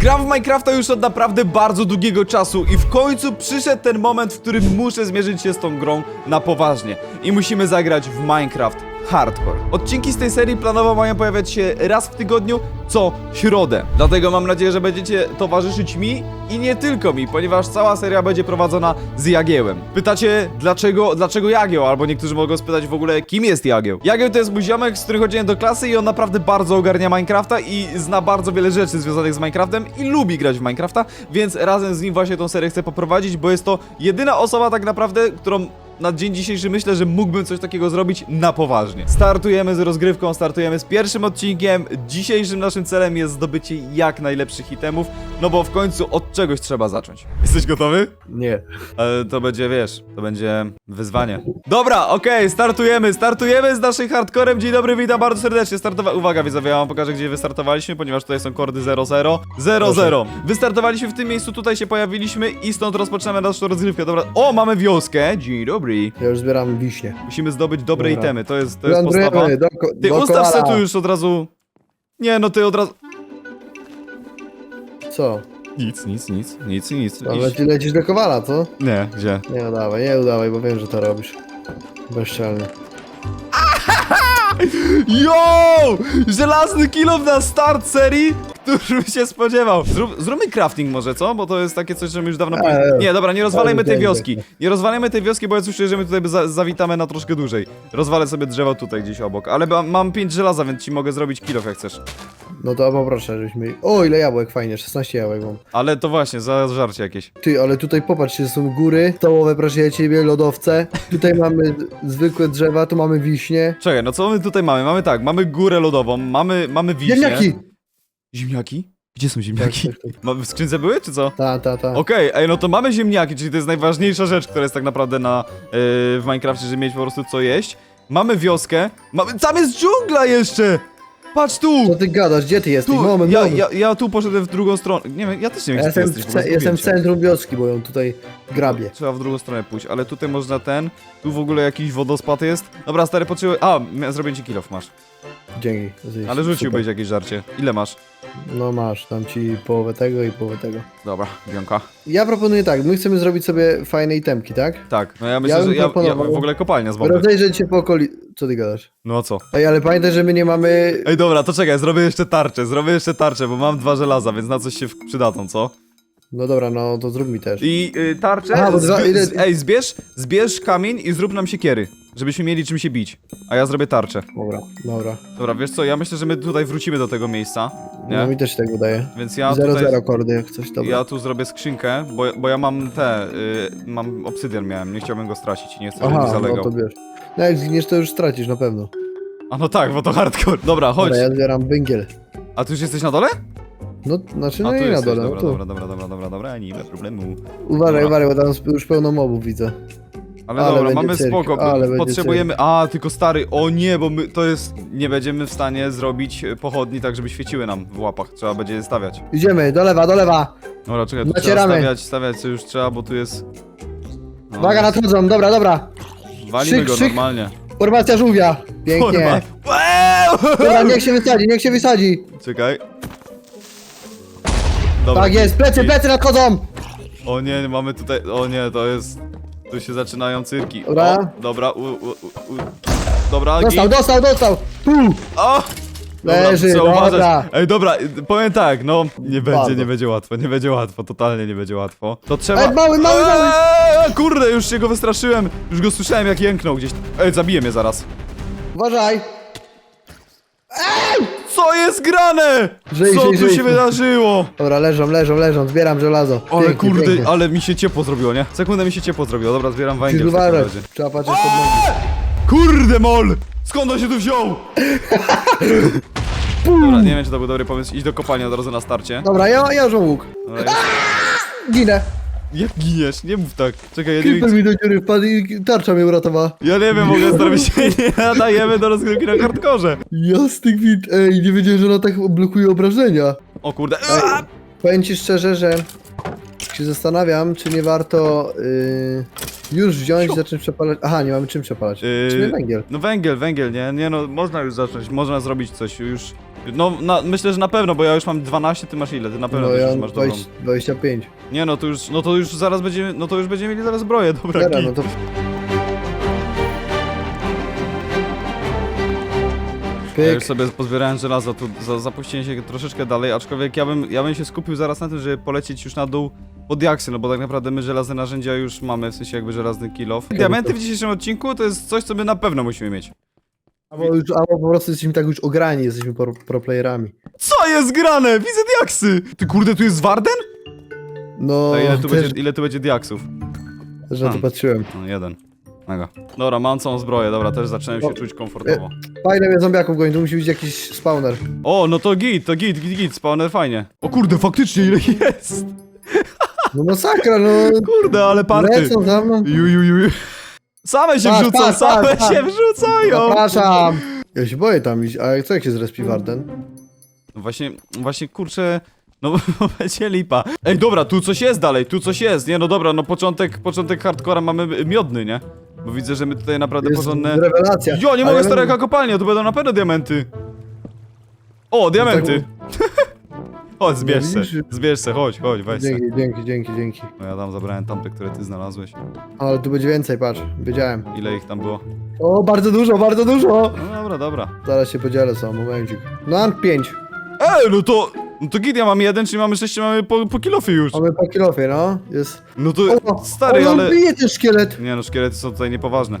Gram w Minecrafta już od naprawdę bardzo długiego czasu i w końcu przyszedł ten moment, w którym muszę zmierzyć się z tą grą na poważnie. I musimy zagrać w Minecraft Hardcore. Odcinki z tej serii planowo mają pojawiać się raz w tygodniu, co środę. Dlatego mam nadzieję, że będziecie towarzyszyć mi i nie tylko mi, ponieważ cała seria będzie prowadzona z Jagiełem. Pytacie, dlaczego, dlaczego Jagieł? Albo niektórzy mogą spytać w ogóle, kim jest Jagieł? Jagieł to jest mój ziomek, z którym chodziłem do klasy i on naprawdę bardzo ogarnia Minecrafta i zna bardzo wiele rzeczy związanych z Minecraftem i lubi grać w Minecrafta, więc razem z nim właśnie tą serię chcę poprowadzić, bo jest to jedyna osoba tak naprawdę, którą na dzień dzisiejszy myślę, że mógłbym coś takiego zrobić na poważnie. Startujemy z rozgrywką, startujemy z pierwszym odcinkiem. Dzisiejszym naszym celem jest zdobycie jak najlepszych itemów, no bo w końcu od czegoś trzeba zacząć. Jesteś gotowy? Nie. Ale to będzie, wiesz, to będzie wyzwanie. Dobra, okej, startujemy, startujemy z naszym hardcorem. Dzień dobry, witam bardzo serdecznie. Startowa Uwaga, widzowie, ja wam pokażę, gdzie wystartowaliśmy, ponieważ tutaj są kordy 00. 00. Wystartowaliśmy w tym miejscu, tutaj się pojawiliśmy i stąd rozpoczynamy naszą rozgrywkę. Dobra, o, mamy wioskę. Dzień dobry. Ja już zbieram wiśnie. Musimy zdobyć dobre Dobra. itemy, to jest, to jest podstawa. Wędrujemy do, Ty do ustaw se koala. tu już od razu... Nie, no ty od razu... Co? Nic, nic, nic, nic, nic. Ale Idź. ty lecisz do kowala, co? Nie, gdzie? Nie udawaj, nie udawaj, bo wiem, że to robisz. Bezczelnie. Yo! Żelazny kilof na start serii, który bym się spodziewał. Zrób, zróbmy crafting może, co? Bo to jest takie coś, że my już dawno... Eee. Nie, dobra, nie rozwalajmy tej wioski. Nie rozwalajmy tej wioski, bo ja słyszę, że my tutaj za, zawitamy na troszkę dłużej. Rozwalę sobie drzewo tutaj gdzieś obok, ale mam, mam 5 żelaza, więc ci mogę zrobić kilof jak chcesz. No to poproszę, żebyśmy. O, ile jabłek, fajnie, 16 jabłek mam. Ale to właśnie, za żarcie jakieś. Ty, ale tutaj popatrz, są góry, stołowe, proszę ja ciebie, lodowce. Tutaj mamy zwykłe drzewa, tu mamy wiśnie. Czekaj, no co my tutaj mamy? Mamy tak, mamy górę lodową, mamy, mamy wiśnie. Ziemniaki! Ziemniaki? Gdzie są Tak, ziemniaki? tak, tak. Ma, w skrzynce były, czy co? Ta, ta, ta. Okej, ej, no to mamy ziemniaki, czyli to jest najważniejsza rzecz, która jest tak naprawdę na, yy, w Minecrafcie, żeby mieć po prostu co jeść. Mamy wioskę, mamy, tam jest dżungla jeszcze! Patrz Co tu! ty gadasz? Gdzie ty jesteś? Tu, Moment, ja, moment. ja, ja tu poszedłem w drugą stronę, nie wiem, ja też nie wiem, Ja gdzie ty jestem, jesteś, w, po prostu ce- jestem w centrum wioski, bo ją tutaj grabię. Trzeba w drugą stronę pójść, ale tutaj można ten, tu w ogóle jakiś wodospad jest. Dobra, stary, potrzebuję, a, mia- zrobię ci kilof, masz. Dzięki. Ale rzuciłbyś jakieś żarcie. Ile masz? No masz, dam ci połowę tego i połowę tego. Dobra, Bionka. Ja proponuję tak, my chcemy zrobić sobie fajne itemki, tak? Tak, no ja myślę, bym że ja, ja proponował- w ogóle kopalnia z bomby. Rozejrzeć się po okolicy. Co ty gadasz? No co? Ej, ale pamiętaj, że my nie mamy... Ej, dobra, to czekaj, zrobię jeszcze tarczę, zrobię jeszcze tarczę, bo mam dwa żelaza, więc na coś się w- przydadzą, co? No dobra, no to zrób mi też. I y, tarczę, Aha, bo dwa- ile- z, ej, zbierz, zbierz kamień i zrób nam siekiery, żebyśmy mieli czym się bić, a ja zrobię tarczę. Dobra, dobra. Dobra, wiesz co, ja myślę, że my tutaj wrócimy do tego miejsca, No nie? mi też się tak wydaje. Więc ja Zero, tutaj, zero kordy, jak coś dobra. ja tu zrobię skrzynkę, bo, bo ja mam te, y, mam obsydian miałem, nie chciałbym go stracić nie chcę, żeby mi Aha, zalegał. no to wiesz. No jak zginiesz, to już stracisz na pewno. A no tak, bo to hardcore. Dobra, chodź. Dobra, ja zbieram węgiel. A ty już jesteś na dole? No, znaczy, A no tu i na jesteś, dole, no dobra, tu. dobra, dobra, dobra, dobra, dobra, nie ma problemu. Uważaj, Dobra. uważaj, bo tam już pełno mobów widzę. Ale, Ale dobra, będzie mamy cyrk, spoko, ale będzie potrzebujemy... A, tylko stary, o nie, bo my, to jest... Nie będziemy w stanie zrobić e, pochodni tak, żeby świeciły nam w łapach. Trzeba będzie je stawiać. Idziemy, do lewa, do lewa. Dobra, czekaj, tu trzeba Nacieramy. stawiać, stawiać co już trzeba, bo tu jest... No, Uwaga, nadchodzą, dobra, dobra. Walimy szyk, go szyk. normalnie. Formacja żółwia. Pięknie. Dobra, niech się wysadzi, niech się wysadzi. Czekaj. Dobra, Tak jest, plecy, plecy nadchodzą. O nie, mamy tutaj... O nie, to jest... Tu się zaczynają cyrki. Dobra. O, dobra, u, u, u. Dobra, Dostał, git. dostał, dostał. Tu. O! Leży, trzeba uważać. dobra. Ej, dobra, powiem tak, no, nie będzie, nie będzie łatwo, nie będzie łatwo, totalnie nie będzie łatwo. To trzeba... Ej, mały, mały, mały. Eee, kurde, już się go wystraszyłem, już go słyszałem jak jęknął gdzieś. Ej, zabiję mnie zaraz. Uważaj. Co jest grane? Żyj, Co żyj, tu żyj. się wydarzyło? Dobra, leżą, leżą, leżą, zbieram żelazo. Ale Pięknie, kurde, pięknie. ale mi się ciepło zrobiło, nie? Sekundę mi się ciepło zrobiło, dobra, zbieram węgiel w takim razie. trzeba patrzeć pod nogi. Kurde mol! Skąd on się tu wziął? Dobra, nie wiem czy to był dobry pomysł, iść do kopalni od razu na starcie. Dobra, ja, ja już mam łuk. Dobra. Ginę. Jak giniesz? Nie mów tak. Czekaj, ja nie Creeper wiem. mi do dziury wpadł i tarcza mnie uratowała. Ja nie wiem, stary, my się nie nadajemy do rozgrywki na hardkorze. Jasny gwint, ej, nie wiedziałem, że ona tak blokuje obrażenia. O kurde. Ej, powiem ci szczerze, że się zastanawiam, czy nie warto y, już wziąć i zacząć przepalać. Aha, nie mamy czym przepalać. Yy, Czy nie węgiel? No węgiel, węgiel, nie? Nie no, można już zacząć, można zrobić coś już. No, na, myślę, że na pewno, bo ja już mam 12, ty masz ile? Ty na pewno No też ja już masz dobrą. 20, 25. Nie no, to już, no to już zaraz będziemy, no to już będziemy mieli zaraz zbroję, dobra, Dobra, no to Ja już pyk. sobie pozbierałem żelazo, tu za, zapuściłem się troszeczkę dalej, aczkolwiek ja bym, ja bym się skupił zaraz na tym, żeby polecieć już na dół po diaksy, no bo tak naprawdę my żelazne narzędzia już mamy, w sensie jakby żelazny kill off. Diamenty w dzisiejszym odcinku to jest coś, co my na pewno musimy mieć. Albo, już, albo po prostu jesteśmy tak już ograni, jesteśmy pro, pro playerami. Co jest grane? Widzę diaksy! Ty kurde, tu jest Warden? No, ile tu, też, będzie, ile tu będzie diaksów? też na to Hmm. patrzyłem. No jeden. Mega. Dobra, mam całą zbroję, dobra, też zacząłem się O, czuć komfortowo. Fajne mnie zombiaków goni, tu musi być jakiś spawner. O, no to git, to git, git, git, spawner fajnie. O kurde, faktycznie ile jest! No masakra, no. Kurde, ale party. Lecą za mną. Ju, ju, ju, ju. Same się Patrz, wrzucą, patrz, same patrz, się wrzucają! Zapraszam! Ja się boję tam iść, a co jak się zrespi Warden? No Właśnie, właśnie kurczę, no będzie lipa. Ej, dobra, tu coś jest dalej, tu coś jest, nie? No dobra, no początek, początek hardcora mamy miodny, nie? Bo widzę, że my tutaj naprawdę Jest porządne... rewelacja. Jo, nie Ale mogę ja stara jaka kopalnia, to będą na pewno diamenty. O, diamenty! Chodź, zbierz se, widzisz? zbierz se, chodź, chodź, weź se. Dzięki, dzięki, dzięki, dzięki. No ja tam zabrałem tamte, które ty znalazłeś. Ale tu będzie więcej, patrz, wiedziałem. Ile ich tam było? O, bardzo dużo, bardzo dużo! No dobra, dobra. Zaraz się podzielę sam, momencik. No mam pięć. Ej, no to... No to git, ja mam jeden, czyli mamy sześć, mamy po, po kilofie już. Mamy po kilofie, no. Jest... No to, O, stary, o, on ale... bije ten szkielet! Nie no, szkielety są tutaj niepoważne.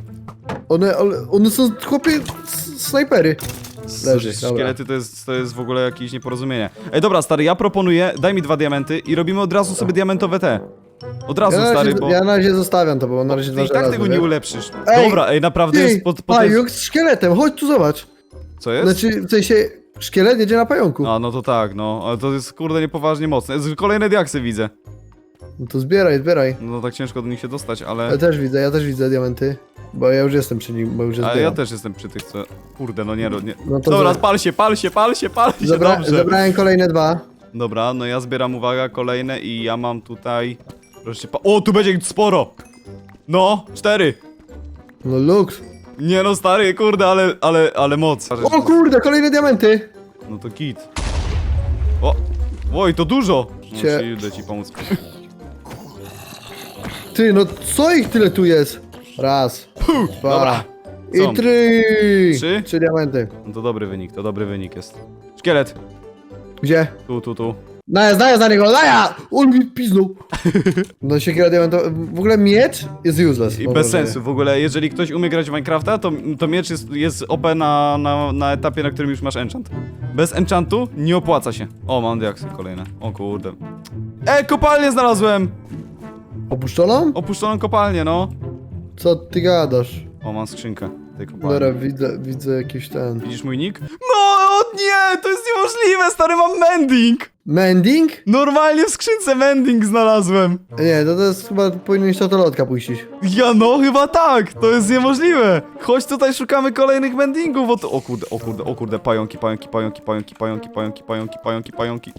One, one, one są, chłopie, s- snajpery. Leży. Szkielety to jest, to jest w ogóle jakieś nieporozumienie. Ej, dobra, stary, ja proponuję, daj mi dwa diamenty i robimy od razu sobie diamentowe te. Od razu, Ja na, stary, razie, bo... ja na razie zostawiam to, bo na razie Ty dwa i tak tego nie wiesz? ulepszysz. Ej, Dobra, ej, naprawdę jest Ty, pod... pod pająk z szkieletem, chodź tu zobacz. Co jest? Znaczy, w sensie, szkielet jedzie na pająku. A, no to tak, no, ale to jest kurde niepoważnie mocne. Z- Kolejne diaksy widzę. No to zbieraj, zbieraj. No tak ciężko do nich się dostać, ale... Ja też widzę, ja też widzę diamenty. Bo ja już jestem przy nim, bo już jest Ale ja też jestem przy tych, co... Kurde, no nie, no nie. No to Dobra, za- pal się, pal się, pal się, pal się, dobrze. Zabrałem kolejne dwa. Dobra, no ja zbieram, uwaga, kolejne i ja mam tutaj... Proszę cię, pa... O, tu będzie sporo! No, cztery! No lux. Nie no, stary, kurde, ale, ale, ale moc. O kurde, kolejne diamenty! No to kit. O! Oj, to dużo! No, Cie- ci, idę ci pomóc. Ty, no co ich tyle tu jest? Raz, dwa Dobra. I trzy. Trzy? Trzy diamenty. No to dobry wynik, to dobry wynik jest. Szkielet! Gdzie? Tu, tu, tu. Najazd, najazd na niego, najazd! On mi piznął. No siekiera diamentowa. W ogóle miecz jest useless. I mam bez wrażenie. sensu, w ogóle, jeżeli ktoś umie grać w Minecrafta, to, to miecz jest, jest OP na, na, na etapie, na którym już masz enchant. Bez enchantu nie opłaca się. O, mam diaksy kolejne. O kurde. E, kopalnię znalazłem! Opuszczoną? Opuszczoną kopalnię, no. Co ty gadasz? O, mam skrzynkę tej kopalni. Dobra, widzę, widzę jakiś ten. Widzisz mój nick? No, o nie, to jest niemożliwe, stary, mam mending! Mending? Normalnie w skrzynce mending znalazłem. Nie, to, to jest chyba powinieneś totolotka puścić. Ja no, chyba tak, to jest niemożliwe. Chodź tutaj, szukamy kolejnych mendingów, bo to... O kurde, o kurde, o kurde, pająki, pająki, pająki, pająki, pająki, pająki, pająki, pająki, pająki.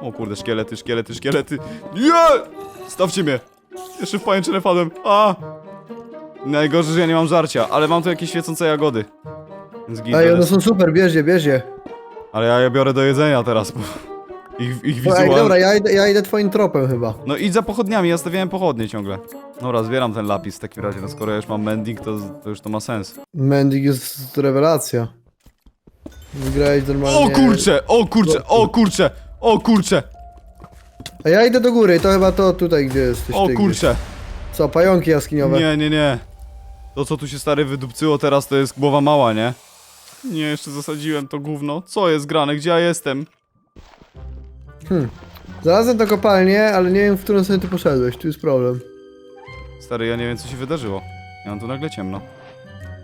O kurde, szkielety, szkielety, szkielety. Nie! Stawcie mnie. Jeszcze w pajęczynę wpadłem. A! Najgorzej, że ja nie mam żarcia, ale mam tu jakieś świecące jagody. Git, Ej, one są super, bierz je, bierz je. Ale ja je biorę do jedzenia teraz, bo ich, ich Ej, wizualnie... dobra, ja idę, ja idę twoim tropem chyba. No idź za pochodniami, ja stawiałem pochodnie ciągle. Dobra, zbieram ten lapis w takim razie, no skoro ja już mam mending, to, to już to ma sens. Mending jest rewelacja. Wygrałeś normalnie. O kurcze, o kurcze, o kurcze, o kurcze, A ja idę do góry, to chyba to tutaj, gdzie jesteś o ty kurcze. Gdzieś. Co, pająki jaskiniowe? Nie, nie, nie. To co tu się stary wydupcyło teraz to jest głowa mała, nie? Nie, jeszcze zasadziłem to gówno. Co jest grane, gdzie ja jestem? Znalazłem to kopalnię, ale nie wiem, w którą stronę ty poszedłeś, tu jest problem. Stary, ja nie wiem co się wydarzyło. Ja mam tu nagle ciemno.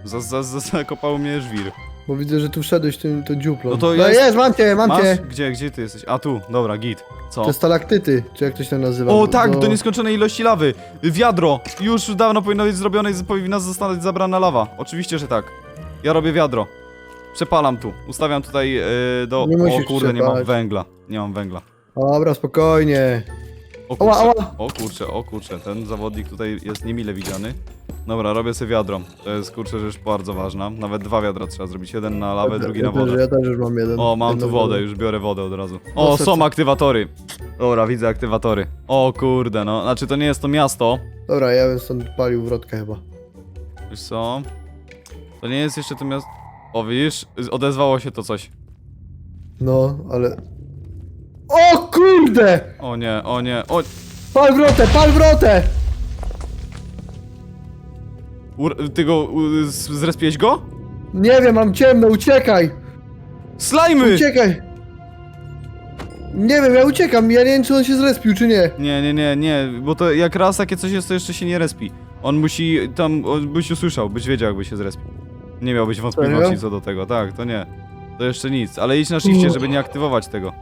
Za, za, za, zakopało mnie żwir. Bo widzę, że tu wszedłeś tym, to dziuplą. No to no jest, jest- mam cię, mam Masz? cię! Gdzie, gdzie ty jesteś? A tu, dobra, git. Co? To stalaktyty, czy jak to się nazywa? O tak, no- do nieskończonej ilości lawy. Wiadro. Już dawno powinno być zrobione i powinna zostać zabrana lawa. Oczywiście, że tak. Ja robię wiadro. Przepalam tu. Ustawiam tutaj yy, do... Nie o musisz kurde, nie mam przepalać. węgla. Nie mam węgla. Dobra, spokojnie. O Ała, kurczę, ała. o kurczę, o kurczę. Ten zawodnik tutaj jest niemile widziany. Dobra, robię sobie wiadro. To jest kurczę rzecz bardzo ważna. Nawet dwa wiadra trzeba zrobić. Jeden na lawę, drugi ja na też, wodę. ja też już mam jeden. O, mam jedną tu wodę, już biorę wodę od razu. O, Proszę, są aktywatory. Dobra, widzę aktywatory. O kurde, no. Znaczy to nie jest to miasto. Dobra, ja bym stąd palił wrotkę chyba. Wiesz co? To nie jest jeszcze to miasto... O, widzisz? Odezwało się to coś. No, ale... O kurde! O nie, o nie, o... Pal wrotę, pal wrotę! Ur... Ty go... u- z- Zrespiłeś go? Nie wiem, mam ciemno, uciekaj! Slajmy! Uciekaj! Nie wiem, ja uciekam, ja nie wiem czy on się zrespił, czy nie. Nie, nie, nie, nie, bo to jak raz takie coś jest, to jeszcze się nie respi. On musi tam, on byś usłyszał, byś wiedział jakby się zrespił. Nie miałbyś wątpliwości Serio? co do tego, tak, to nie. To jeszcze nic, ale idź na shifcie, żeby nie aktywować tego.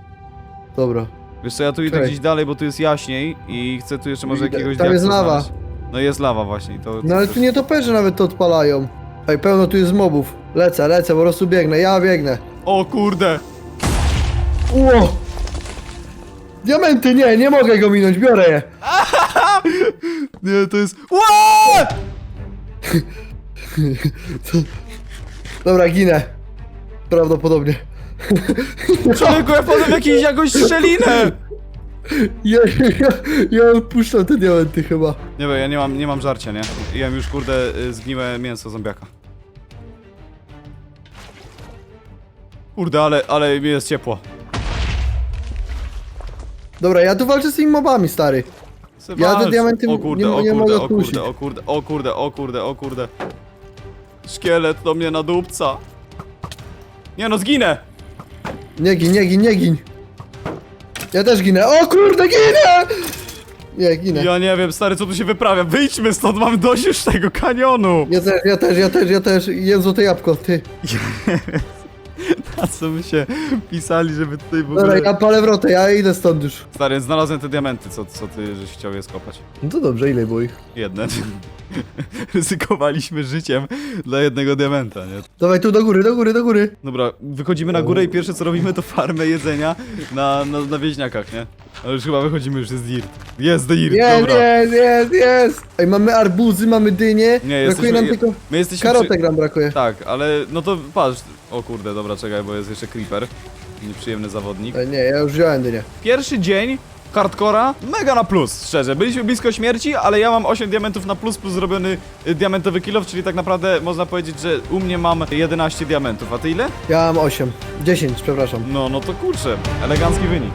Dobra. Wiesz co, ja tu idę Czekaj. gdzieś dalej, bo tu jest jaśniej i chcę tu jeszcze może Idę. jakiegoś Tam jest lawa. znaleźć. No jest lawa właśnie i to... No ale tu nie toperzy nawet to odpalają. Ej, pełno tu jest mobów. Lecę, lecę, po prostu biegnę, ja biegnę. O kurde! Ło! Diamenty, nie, nie mogę go minąć, biorę je. Nie, to jest... Ła! Dobra, ginę. Prawdopodobnie. Człowieku, ja wpadłem w jakieś, jakąś szczelinę! Ja, ja, ja odpuszczam te diamenty chyba. Nie wiem, ja nie mam, nie mam żarcia, nie? Jem już kurde y, zgniłe mięso zombiaka. Kurde, ale, ale mi jest ciepło. Dobra, ja tu walczę z tymi mobami, stary. Se Ja te walcz. diamenty o kurde, nie- o nie kurde, mogę o kurde, o kurde, o kurde, o kurde, o kurde. Szkielet do mnie na dupca. Nie no, zginę! Nie gin, nie gin, nie gin. Ja też ginę. O kurde, ginę! Nie, ginę. Ja nie wiem, stary, co tu się wyprawia. Wyjdźmy stąd, mam dość już tego kanionu! Ja też, ja też, ja też, ja też. Jem złote jabłko, ty. A co by się pisali, żeby tutaj w Dobra, ogóle... ja palę wrotę, ja idę stąd już. Stary, znalazłem te diamenty, co, co ty żeś chciał je skopać. No to dobrze, ile było ich? Jedne. Ryzykowaliśmy życiem dla jednego diamenta, nie? Dawaj tu do góry, do góry, do góry. Dobra, wychodzimy na górę i pierwsze co robimy to farmę jedzenia na, na, na wieźniakach, nie? Ale już chyba wychodzimy, już jest dirt. Jest dirt, Jest, dobra. jest, jest, jest. Ej, mamy arbuzy, mamy dynie. Nie, brakuje jesteśmy- nam tylko... My jesteśmy Karotek nam brakuje. Tak, ale no to patrz. O kurde, dobra, czekaj, bo jest jeszcze creeper. Nieprzyjemny zawodnik. Ej, nie, ja już wziąłem dynię. Pierwszy dzień hardcora, mega na plus, szczerze. Byliśmy blisko śmierci, ale ja mam 8 diamentów na plus, plus zrobiony y, diamentowy kilof, czyli tak naprawdę można powiedzieć, że u mnie mam 11 diamentów. A ty ile? Ja mam 8. 10, przepraszam. No, no to kurczę, elegancki wynik.